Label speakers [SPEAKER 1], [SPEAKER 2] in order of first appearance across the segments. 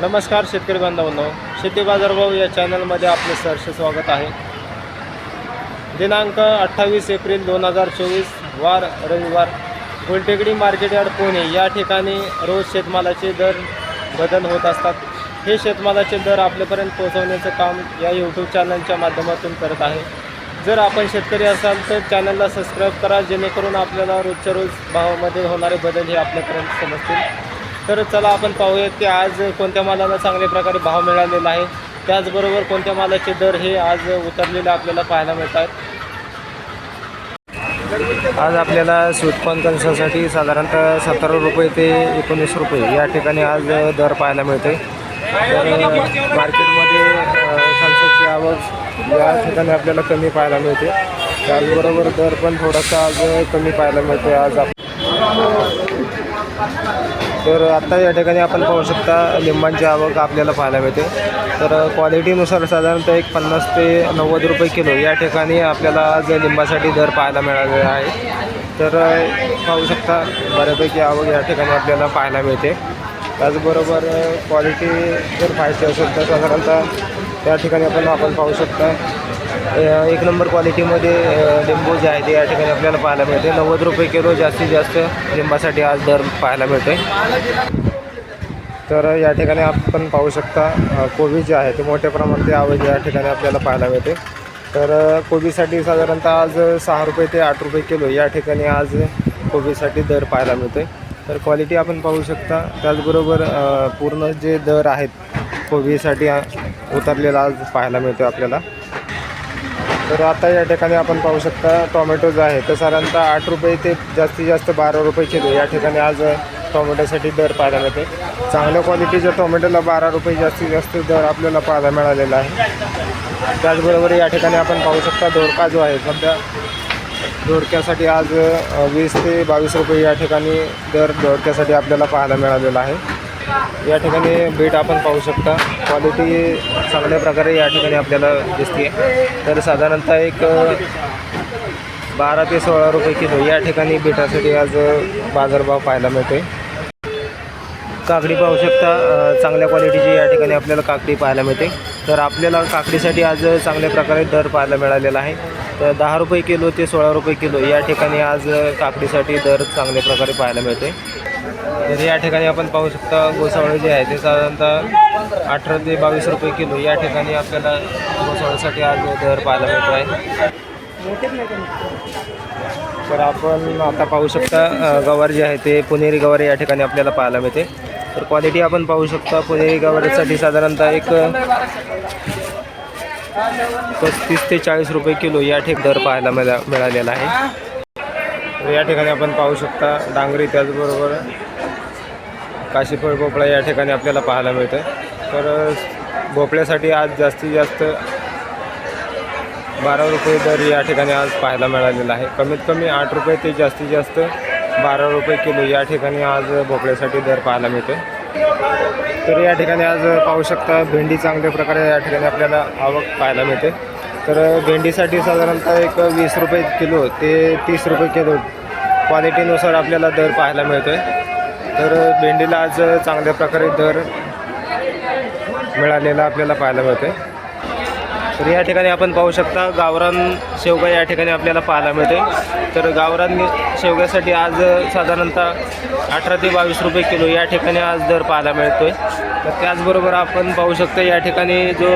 [SPEAKER 1] नमस्कार शेतकरी बांधवांनो शेती बाजारभाव या चॅनलमध्ये आपले सहर्ष स्वागत आहे. दिनांक अठ्ठावीस एप्रिल दोन हजार चोवीस वार रविवार. गोलटेकडी मार्केट यार्ड पुणे या ठिकाणी रोज शेतमालाचे दर बदल होत असतात. हे शेतमालाचे दर आपल्यापर्यंत पोहोचवण्याचं काम या यूट्यूब चॅनलच्या माध्यमातून करत आहे. जर आपण शेतकरी असाल तर चॅनलला सबस्क्राईब करा जेणेकरून आपल्याला रोजच्या रोज भावामध्ये होणारे बदल हे आपल्यापर्यंत समजतील. तर चला आपण पाहूयात की आज कोणत्या मालाला चांगल्या प्रकारे भाव मिळालेला आहे. त्याचबरोबर कोणत्या मालाचे दर हे आज उतरलेले आपल्याला पाहायला मिळतात. आज आपल्याला स्वीटकॉर्न कणसासाठी साधारणतः सतरा रुपये ते एकोणीस रुपये या ठिकाणी आज दर पाहायला मिळते तर मार्केटमध्ये कणसाची आवक या ठिकाणी आपल्याला कमी पाहायला मिळते. त्याचबरोबर दर पण थोडासा आज कमी पाहायला मिळतो आज आप तर आत्ता या ठिकाणी आपण पाहू शकता लिंबांची आवक आपल्याला पाहायला मिळते. तर क्वालिटीनुसार साधारणतः एक पन्नास ते नव्वद रुपये किलो या ठिकाणी आपल्याला आज लिंबासाठी दर पाहायला मिळालेला आहे. तर पाहू शकता बऱ्यापैकी आवक या ठिकाणी आपल्याला पाहायला मिळते. त्याचबरोबर क्वालिटी जर पाहायची असेल तर साधारणतः त्या ठिकाणी आपण आपण पाहू शकता एक नंबर क्वालिटीमध्ये लिंबू जे आहे ते या ठिकाणी आपल्याला पाहायला मिळते. नव्वद रुपये किलो जास्तीत जास्त लिंबासाठी आज दर पाहायला मिळते तर या ठिकाणी आपण पाहू शकता कोबी जे आहे ते मोठ्या प्रमाणात ते या ठिकाणी आपल्याला पाहायला मिळते. तर कोबीसाठी साधारणतः आज सहा रुपये ते आठ रुपये किलो या ठिकाणी आज कोबीसाठी दर पाहायला मिळते तर क्वालिटी आपण पाहू शकता त्याचबरोबर पूर्ण जे दर आहेत कोबीसाठी उतरलेला आज पाहायला मिळतो आपल्याला. तर आता या ठिकाणी आपण पाहू शकता टोमॅटो आहे तर साधारणतः आठ रुपये ते जास्तीत जास्त बारा रुपये किलो या ठिकाणी आज टोमॅटोसाठी दर पाहायला मिळते चांगल्या क्वालिटीच्या टोमॅटोला बारा रुपये जास्तीत जास्त दर आपल्याला पाहायला मिळालेला आहे. त्याचबरोबर या ठिकाणी आपण पाहू शकता दोडका जो आहे सध्या दोडक्यासाठी आज वीस ते बावीस रुपये या ठिकाणी दर दोडक्यासाठी आपल्याला पाहायला मिळालेला आहे. या ठिकाणी बीट आपण पाहू शकता. क्वालिटी चांगल्या प्रकारे या ठिकाणी आपल्याला दिसते तर साधारणतः एक बारा ते सोळा रुपये किलो या ठिकाणी बीटासाठी आज बाजारभाव पाहायला मिळते काकडी पाहू शकता चांगल्या क्वालिटीची या ठिकाणी आपल्याला काकडी पाहायला मिळते. तर आपल्याला काकडीसाठी आज चांगल्या प्रकारे दर पाहायला मिळालेला आहे. तर दहा रुपये किलो ते सोळा रुपये किलो या ठिकाणी आज काकडीसाठी दर चांगल्या प्रकारे पाहायला मिळते तर या ठिकाणी आपण पाहू शकता गोसावळे जे आहे ते साधारणतः अठरा ते बावीस रुपये किलो या ठिकाणी आपल्याला गोसावळ्यासाठी आज दर पाहायला मिळतो आहे तर आपण आता पाहू शकता गवार जे आहे ते पुणेरी गवार या ठिकाणी आपल्याला पाहायला मिळते. तर क्वालिटी आपण पाहू शकता पुणेरी गवारीसाठी साधारणतः एक पस्तीस ते चाळीस रुपये किलो या ठिक दर पाहायला मिळा मिळालेला आहे. तर या ठिकाणी आपण पाहू शकता डांगरी त्याचबरोबर काशीफळ भोपळा या ठिकाणी आपल्याला पाहायला मिळतं तर भोपळ्यासाठी आज जास्तीत जास्त बारा रुपये दर या ठिकाणी आज पाहायला मिळालेला आहे. कमीत कमी आठ रुपये ते जास्तीत जास्त बारा रुपये किलो या ठिकाणी आज भोपळ्यासाठी दर पाहायला मिळते तर या ठिकाणी आज पाहू शकता भेंडी चांगल्या प्रकारे या ठिकाणी आपल्याला आवक पाहायला मिळते. तर भेंडीसाठी साधारणतः एक वीस रुपये किलो ते तीस रुपये किलो क्वालिटीनुसार आपल्याला दर पाहायला मिळतो आहे तर भेंडीला आज चांगल्या प्रकारे दर मिळालेला आपल्याला पाहायला मिळतो आहे तर या ठिकाणी आपण पाहू शकता गावरान शेवगा या ठिकाणी आपल्याला पाहायला मिळते तर गावरान शेवग्यासाठी आज साधारणतः अठरा ते बावीस रुपये किलो या ठिकाणी आज दर पाहायला मिळतो आहे तर त्याचबरोबर आपण पाहू शकतो या ठिकाणी जो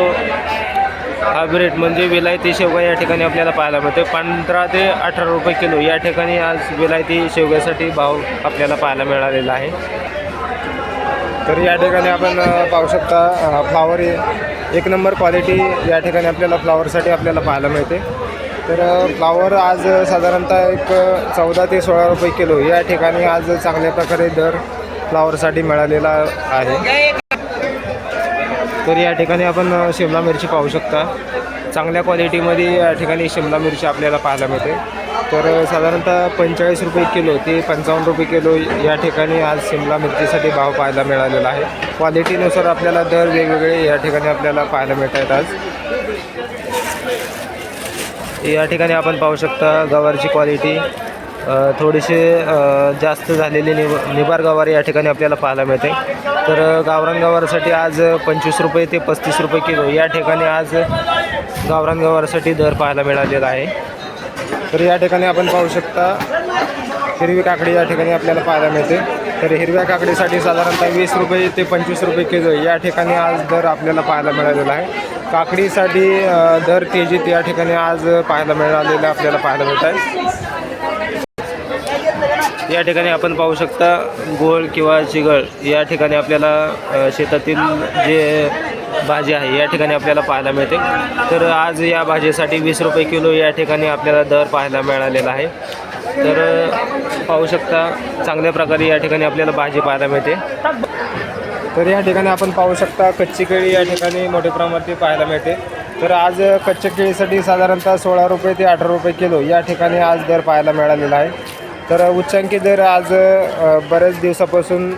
[SPEAKER 1] हायब्रिड म्हणजे विलायती शेवगा या ठिकाणी आपल्याला पाहायला मिळते पंधरा ते अठरा रुपये किलो या ठिकाणी आज विलायती शेवग्यासाठी भाव आपल्याला पाहायला मिळालेला आहे. तर या ठिकाणी आपण पाहू शकता फ्लावर एक नंबर क्वालिटी या ठिकाणी आपल्याला फ्लावरसाठी आपल्याला पाहायला मिळते. तर फ्लावर आज साधारणतः एक चौदा ते सोळा रुपये किलो या ठिकाणी आज चांगल्या प्रकारे दर फ्लावरसाठी मिळालेला आहे. तर या ठिकाणी आपण शिमला मिरची पाहू शकता. चांगल्या क्वालिटीमध्ये या ठिकाणी शिमला मिरची आपल्याला पाहायला मिळते. तर साधारणतः पंचेचाळीस रुपये किलो ते पंचावन्न रुपये किलो या ठिकाणी आज शिमला मिरचीसाठी भाव पाहायला मिळालेला आहे. क्वालिटीनुसार आपल्याला दर वेगवेगळे या ठिकाणी आपल्याला पाहायला मिळत आहेत आज. या ठिकाणी आपण पाहू शकता गवारची क्वालिटी. थोडीशी थोडेसे जास्त झालेली निब निबार गवार या ठिकाणी आपल्याला पाहायला मिळते. तर गावरान गवारसाठी आज पंचवीस रुपये ते पस्तीस रुपये किलो या ठिकाणी आज गावरान गवारसाठी दर पाहायला मिळालेला आहे. तर या ठिकाणी आपण पाहू शकता हिरवी काकडी या ठिकाणी आपल्याला पाहायला मिळते. तर हिरव्या काकडीसाठी साधारणतः वीस रुपये ते पंचवीस रुपये किलो या ठिकाणी आज दर आपल्याला पाहायला मिळालेला आहे. काकडीसाठी दर के जीत या ठिकाणी आज पाहायला मिळालेलं आपल्याला पाहायला मिळत आहे. या ठिकाणी आपण पाहू शकता गोळ किंवा चिगळ या ठिकाणी आपल्याला शेतातील जे भाजी आहे या ठिकाणी आपल्याला पाहायला मिळते. तर आज या भाजीसाठी वीस रुपये किलो या ठिकाणी आपल्याला दर पाहायला मिळालेला आहे. तर पाहू शकता चांगल्या प्रकारे या ठिकाणी आपल्याला भाजी पाहायला मिळते. तर या ठिकाणी आपण पाहू शकता कच्ची केळी या ठिकाणी मोठ्या प्रमाणात पाहायला मिळते. तर आज कच्च्या केळीसाठी साधारणतः सोळा रुपये ते अठरा रुपये किलो या ठिकाणी आज दर पाहायला मिळालेला आहे. तर उच्चांकी दर आज बऱ्याच दिवसापासून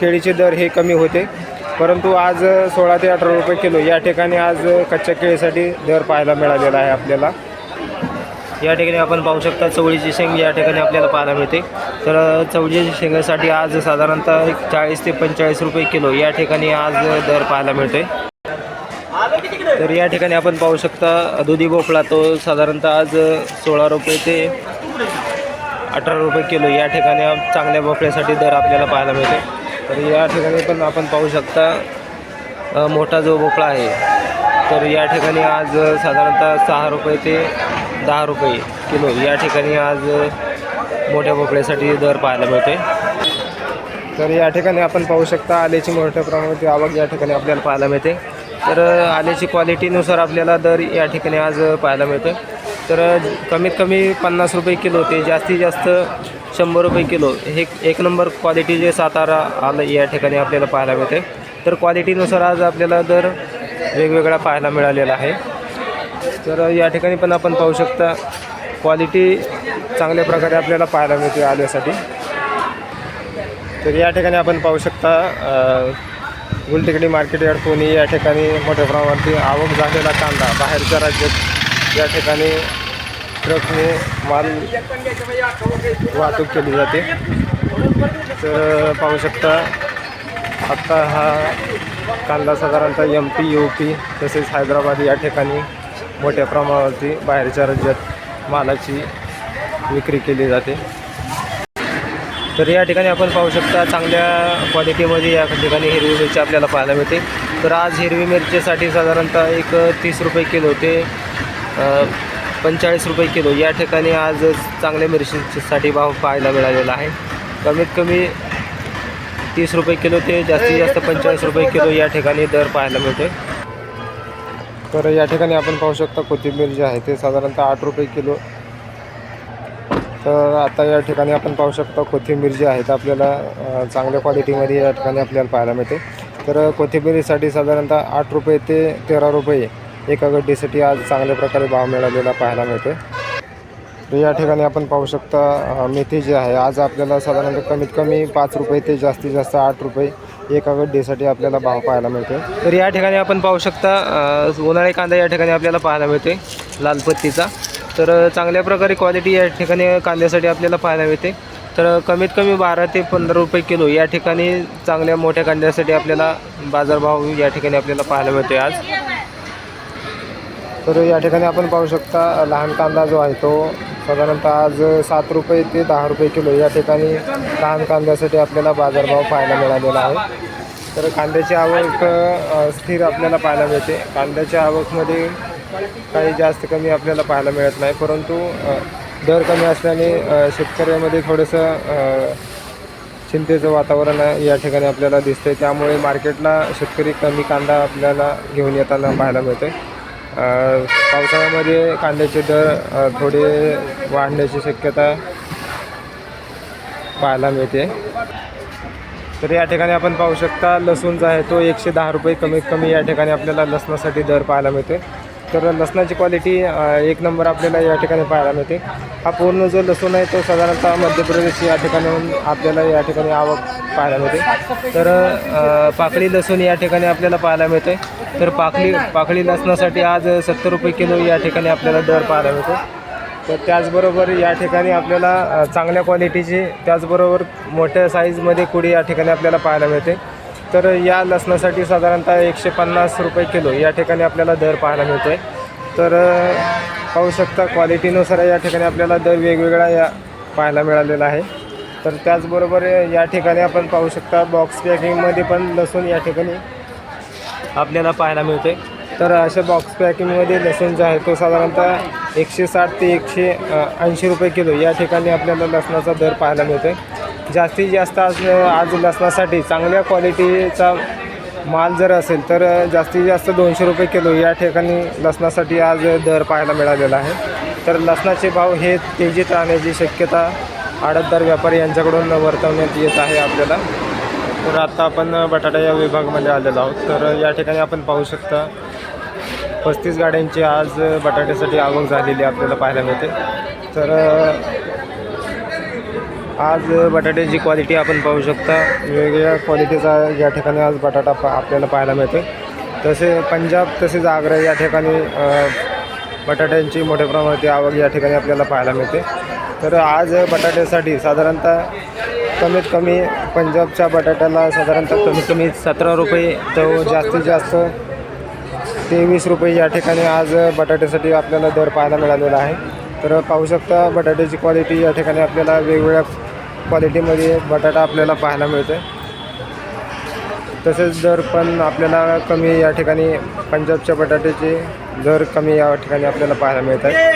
[SPEAKER 1] केळीचे दर हे कमी होते. परंतु आज सोळा ते अठरा रुपये किलो या ठिकाणी आज कच्च्या केळीसाठी दर पाहायला मिळालेला आहे आपल्याला. या ठिकाणी आपण पाहू शकता चवळीची शेंग या ठिकाणी आपल्याला पाहायला मिळते. तर चवळीच्या शेंगासाठी आज साधारणतः एक चाळीस ते पंचेचाळीस रुपये किलो या ठिकाणी आज दर पाहायला मिळते तर या ठिकाणी आपण पाहू शकता दुधी भोपळा तो साधारणतः आज सोळा रुपये ते अठरा रुपये किलो या ठिकाणी चांगल्या बोकड्यासाठी दर आपल्याला पाहायला मिळते. तर या ठिकाणी पण आपण पाहू शकता मोठा जो बोकळा आहे तर या ठिकाणी आज साधारणतः सहा रुपये ते दहा रुपये किलो या ठिकाणी आज मोठ्या बोकड्यासाठी दर पाहायला मिळते. तर या ठिकाणी आपण पाहू शकता आल्याची मोठ्या प्रमाणात आवक या ठिकाणी आपल्याला पाहायला मिळते. तर आल्याची क्वालिटीनुसार आपल्याला दर या ठिकाणी आज पाहायला मिळते तर कमीत कमी पन्नास रुपये किलो ते जास्तीत जास्त शंभर रुपये किलो हे एक नंबर क्वालिटी जे सातारा आलं या ठिकाणी आपल्याला पाहायला मिळते. तर क्वालिटीनुसार आज आपल्याला दर वेगवेगळा पाहायला मिळालेला आहे. तर या ठिकाणी पण आपण पाहू शकता क्वालिटी चांगल्या प्रकारे आपल्याला पाहायला मिळते आल्यासाठी. तर या ठिकाणी आपण पाहू शकता गुलटेकडी मार्केट यार्ड पुणे या ठिकाणी मोठ्या प्रमाणावरती आवक झालेला कांदा बाहेरच्या राज्यात या ठिकाणी ट्रकने माल वाहतूक केली जाते. तर पाहू शकता आत्ता हा कांदा साधारणतः एम पी यू पी तसेच हैदराबाद या ठिकाणी मोठ्या प्रमाणावरती बाहेरच्या राज्यात मालाची विक्री केली जाते. तर या ठिकाणी आपण पाहू शकता चांगल्या क्वालिटीमध्ये या ठिकाणी हिरवी मिरची आपल्याला पाहायला मिळते. तर आज हिरवी मिरचीसाठी साधारणतः एक तीस रुपये किलो ते पंचेचाळीस रुपये किलो. या ठिकाणी आज चांगल्या मिरचीसाठी भाव पाहायला मिळालेला आहे. कमीत कमी तीस रुपये किलो ते जास्तीत जास्त पंचेचाळीस रुपये किलो या ठिकाणी दर पाहायला मिळते तर या ठिकाणी आपण पाहू शकता कोथिंबीर जी आहे ते साधारणतः आठ रुपये किलो. तर आता या ठिकाणी आपण पाहू शकता कोथिंबीर जी आहे तर आपल्याला चांगल्या क्वालिटीमध्ये या ठिकाणी आपल्याला पाहायला मिळते. तर कोथिंबीरीसाठी साधारणतः आठ रुपये ते तेरा रुपये एका गड्डीसाठी आज चांगल्या प्रकारे भाव मिळालेला पाहायला मिळते तर या ठिकाणी आपण पाहू शकता मेथी जी आहे. आज आपल्याला साधारणतः कमीत कमी पाच रुपये ते जास्तीत जास्त आठ रुपये एका गड्डीसाठी आपल्याला भाव पाहायला मिळते तर या ठिकाणी आपण पाहू शकता उन्हाळी कांदा या ठिकाणी आपल्याला पाहायला मिळते लाल पत्तीचा. तर चांगल्या प्रकारे क्वालिटी या ठिकाणी कांद्यासाठी आपल्याला पाहायला मिळते तर कमीत कमी बारा ते पंधरा रुपये किलो या ठिकाणी चांगल्या मोठ्या कांद्यासाठी आपल्याला बाजारभाव या ठिकाणी आपल्याला पाहायला मिळते आज. तर या ठिकाणी आपण पाहू शकता लहान कांदा जो आहे तो साधारणतः आज सात रुपये ते दहा रुपये किलो या ठिकाणी लहान कांद्यासाठी आपल्याला बाजारभाव पाहायला मिळालेला आहे. तर कांद्याची आवक स्थिर आपल्याला पाहायला मिळते. कांद्याच्या आवकमध्ये काही जास्त कमी आपल्याला पाहायला मिळत नाही परंतु दर कमी असल्याने शेतकऱ्यामध्ये थोडंसं चिंतेचं वातावरण या ठिकाणी आपल्याला दिसतंय. त्यामुळे मार्केटला शेतकरी कमी कांदा आपल्याला घेऊन येताना पाहायला मिळते पावसाळ्यामध्ये कांद्याचे दर थोडे वाढण्याची शक्यता पाहायला मिळते. तर या ठिकाणी आपण पाहू शकता लसूणचा आहे तो एकशे दहा रुपये कमीत कमी या ठिकाणी आपल्याला लसणासाठी दर पाहायला मिळते. तर लसणाची क्वालिटी एक नंबर आपल्याला या ठिकाणी पाहायला मिळते. हा पूर्ण जो लसूण आहे तो साधारणतः मध्य प्रदेश या ठिकाणाहून आपल्याला या ठिकाणी आवक पाहायला मिळते. तर पाकळी लसूण या ठिकाणी आपल्याला पाहायला मिळते. तर पाकळी पाकळी लसणासाठी आज सत्तर रुपये किलो या ठिकाणी आपल्याला दर पाहायला मिळतो. तर त्याचबरोबर या ठिकाणी आपल्याला चांगल्या क्वालिटीची त्याचबरोबर मोठ्या साईजमध्ये कुडी या ठिकाणी आपल्याला पाहायला मिळते. तर या लसणासाठी साधारणतः एकशे पन्नास रुपये किलो या ठिकाणी आपल्याला दर पाहायला मिळतो आहे तर पाहू शकता क्वालिटीनुसार या ठिकाणी आपल्याला दर वेगवेगळा या पाहायला मिळालेला आहे. तर त्याचबरोबर या ठिकाणी आपण पाहू शकता बॉक्स पॅकिंगमध्ये पण लसूण या ठिकाणी आपल्याला पाहायला मिळते तर अशा बॉक्स पॅकिंगमध्ये लसूण जो आहे तो साधारणतः एकशे साठ ते एकशे ऐंशी रुपये किलो या ठिकाणी आपल्याला लसणाचा दर पाहायला मिळतो आहे जास्तीत जास्त आज आज लसणासाठी चांगल्या क्वालिटीचा माल जर असेल तर जास्तीत जास्त दोनशे रुपये किलो या ठिकाणी लसणासाठी आज दर पाहायला मिळालेला आहे. तर लसणाचे भाव हे तेजीत राहण्याची शक्यता आडतदार व्यापारी यांच्याकडून वर्तवण्यात येत आहे आपल्याला. तर आता आपण बटाटा या विभागामध्ये आलेलो आहोत. तर या ठिकाणी आपण पाहू शकता पस्तीस गाड्यांची आज बटाट्यासाठी आवक झालेली आपल्याला पाहायला मिळते. तर आज बटाट्याची क्वालिटी आपण पाहू शकता. वेगवेगळ्या क्वालिटीचा या ठिकाणी आज बटाटा पा आपल्याला पाहायला मिळते. तसे पंजाब तसेच आग्रा या ठिकाणी बटाट्यांची मोठ्या प्रमाणात आवक या ठिकाणी आपल्याला पाहायला मिळते. तर आज बटाट्यासाठी साधारणतः कमीत कमी पंजाबच्या बटाट्याला साधारणतः कमीत कमी सतरा रुपये तर जास्तीत जास्त तेवीस रुपये या ठिकाणी आज बटाट्यासाठी आपल्याला दर पाहायला मिळालेला आहे. तर पाहू शकता बटाट्याची क्वालिटी या ठिकाणी आपल्याला वेगवेगळ्या क्वालिटीमध्ये बटाटा आपल्याला पाहायला मिळते तसेच दर पण आपल्याला कमी या ठिकाणी पंजाबच्या बटाट्याचे दर कमी या ठिकाणी आपल्याला पाहायला मिळत आहे.